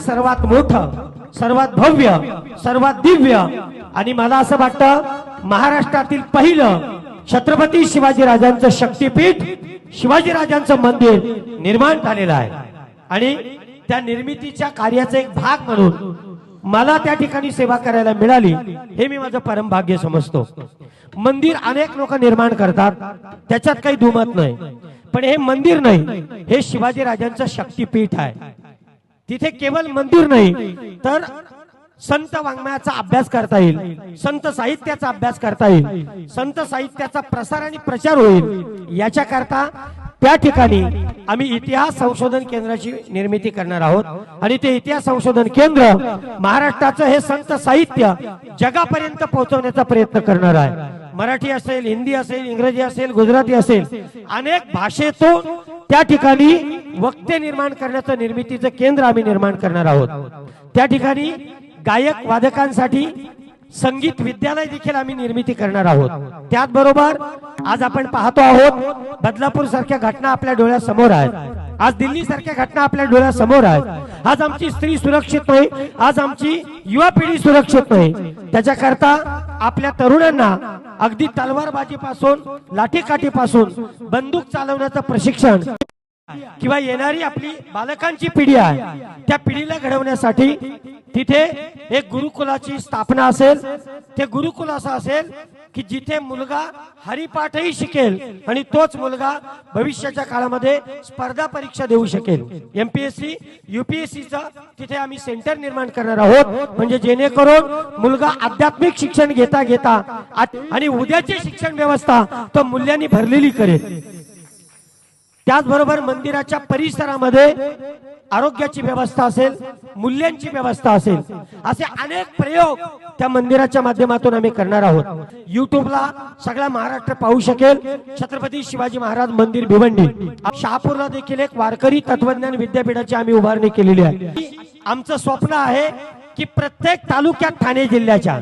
सर्वात मोठं सर्वात भव्य सर्वात दिव्य आणि मला असं वाटतं महाराष्ट्रातील पहिलं छत्रपती शिवाजीराजांचं शक्तीपीठ शिवाजीराजांचं मंदिर निर्माण झालेलं आहे. आणि त्या निर्मितीच्या कार्याचा एक भाग म्हणून मला त्या ठिकाणी सेवा करायला मिळाली हे मी माझं परमभाग्य समजतो. मंदिर अनेक लोक निर्माण करतात त्याच्यात काही दुमत नाही. पण हे मंदिर नाही हे शिवाजी राजांचं शक्तीपीठ आहे. तिथे केवळ मंदिर नाही तर संत वाङ्मयाचा अभ्यास करता येईल संत साहित्याचा अभ्यास करता येईल संत साहित्याचा प्रसार आणि प्रचार होईल. याच्या करता त्या ठिकाणी आम्ही इतिहास संशोधन केंद्राची निर्मिती करणार आहोत. आणि ते इतिहास संशोधन केंद्र महाराष्ट्राचं हे संत साहित्य जगापर्यंत पोहोचवण्याचा प्रयत्न करणार आहे. मराठी असेल हिंदी असेल इंग्रजी असेल गुजराती असेल अनेक भाषेतून त्या ठिकाणी वक्ते निर्माण करण्याचं निर्मितीचं केंद्र आम्ही निर्माण करणार आहोत. त्या ठिकाणी गायक वादकांसाठी संगीत विद्यालय देखील आम्ही निर्मिती करणार आहोत. त्याचबरोबर आज आपण पाहतो आहोत बदलापूर सारख्या घटना आपल्या डोळ्यासमोर आहेत. आज दिल्ली सारख्या घटना आपल्या डोळ्यासमोर आहेत. आज आमची स्त्री सुरक्षित नाही आज आमची युवा पिढी सुरक्षित नाही. त्याच्याकरता आपल्या तरुणांना अगदी तलवारबाजीपासून लाठीकाठीपासून बंदूक चालवण्याचं प्रशिक्षण किंवा येणारी आपली बालकांची पिढी आहे. त्या पिढीला घडवण्यासाठी तिथे एक गुरुकुलाची स्थापना असेल. ते गुरुकुल असं असेल की जिथे मुलगा हरिपाठही शिकेल आणि तोच मुलगा भविष्याच्या काळामध्ये स्पर्धा परीक्षा देऊ शकेल. एमपीएससी युपीएससीचा तिथे आम्ही सेंटर निर्माण करणार आहोत. म्हणजे जेणेकरून मुलगा आध्यात्मिक शिक्षण घेता घेता आणि उद्याची शिक्षण व्यवस्था तो मूल्यांनी भरलेली करेल. त्याचबरोबर मंदिराच्या परिसरामध्ये आरोग्याची व्यवस्था असेल मूल्यांची व्यवस्था असेल असे अनेक प्रयोग त्या मंदिराच्या माध्यमातून आम्ही करणार आहोत. युट्यूबला सगळा महाराष्ट्र पाहू शकेल. छत्रपती शिवाजी महाराज मंदिर भिवंडी. शहापूरला देखील एक वारकरी तत्वज्ञान विद्यापीठाची आम्ही उभारणी केलेली आहे. आमचं स्वप्न आहे की प्रत्येक तालुक्यात ठाणे जिल्ह्याच्या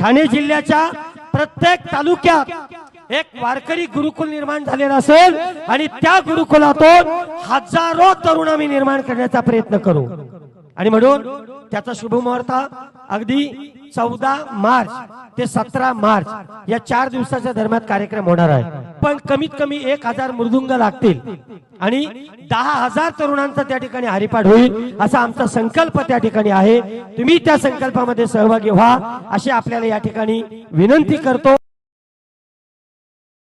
ठाणे जिल्ह्याच्या प्रत्येक तालुक्यात एक वारकरी गुरुकुल निर्माण झालेला असेल आणि त्या गुरुकुलातून हजारो तरुण आम्ही निर्माण करण्याचा प्रयत्न करू. आणि म्हणून त्याचा शुभमुहूर्त अगदी चौदा मार्च ते सतरा मार्च या चार दिवसाच्या दरम्यान कार्यक्रम होणार आहे. पण कमीत कमी एक हजार मृदुंग लागतील आणि दहा हजार तरुणांचा त्या ठिकाणी हरिपाठ होईल असा आमचा संकल्प त्या ठिकाणी आहे. तुम्ही त्या संकल्पामध्ये सहभागी व्हा अशी आपल्याला या ठिकाणी विनंती करतो.